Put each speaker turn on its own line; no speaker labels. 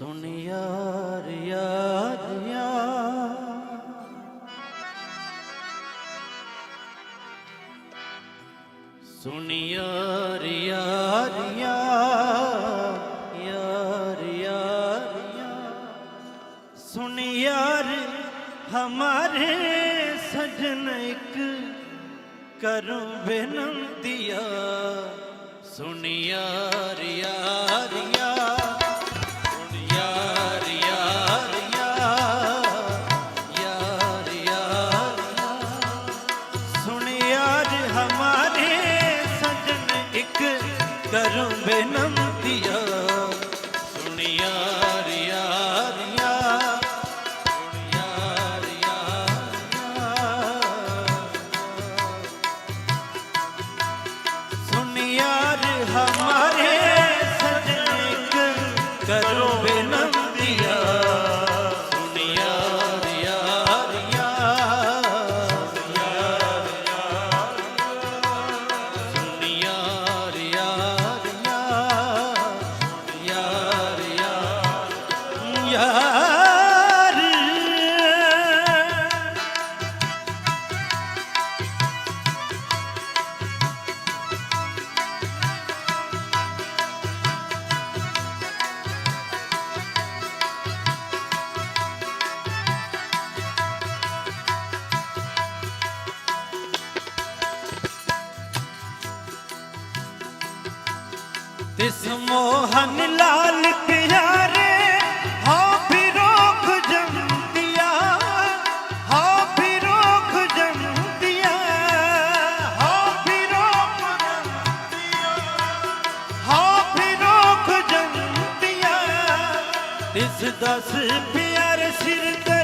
ਸੁਣ ਯਾਰ ਯਾਰ ਯਾਰ ਸੁਣ ਯਾਰ ਯਾਰ ਯਾਰ ਯਾਰ ਸੁਣ ਯਾਰ ਹਮਾਰੇ ਸਜਣ ਇੱਕ ਕਰੂੰ ਬੇਨੰਤੀਆ। ਸੁਣ ਯਾਰ ਯਾਰ ਕਰੂੰ ਬੇਨੰਤੀਆ। ਸੁਣ ਯਾਰ ਯਾਰ ਯਾਰ ਸੁਣ ਯਾਰ ਯਾਰ ਸੁਣ ਯਾਰ ਹਮਾਰੇ ਤਿਸ ਮੋਹਨ ਲਾਲ ਪਿਆਰੇ, ਹਾਂ ਫਿਰੋਖ ਜੰਤੀਆ, ਹਾਂ ਫਿਰੋਖ ਜੰਤੀਆ, ਹਾਂ ਫਿਰੋਖ ਜੰਤੀਆ, ਹਾਂ ਫਿਰੋਖ ਜੰਤੀਆ। ਤਿਸ ਦਸ ਪਿਆਰ ਸਿਰ ਕਰੀ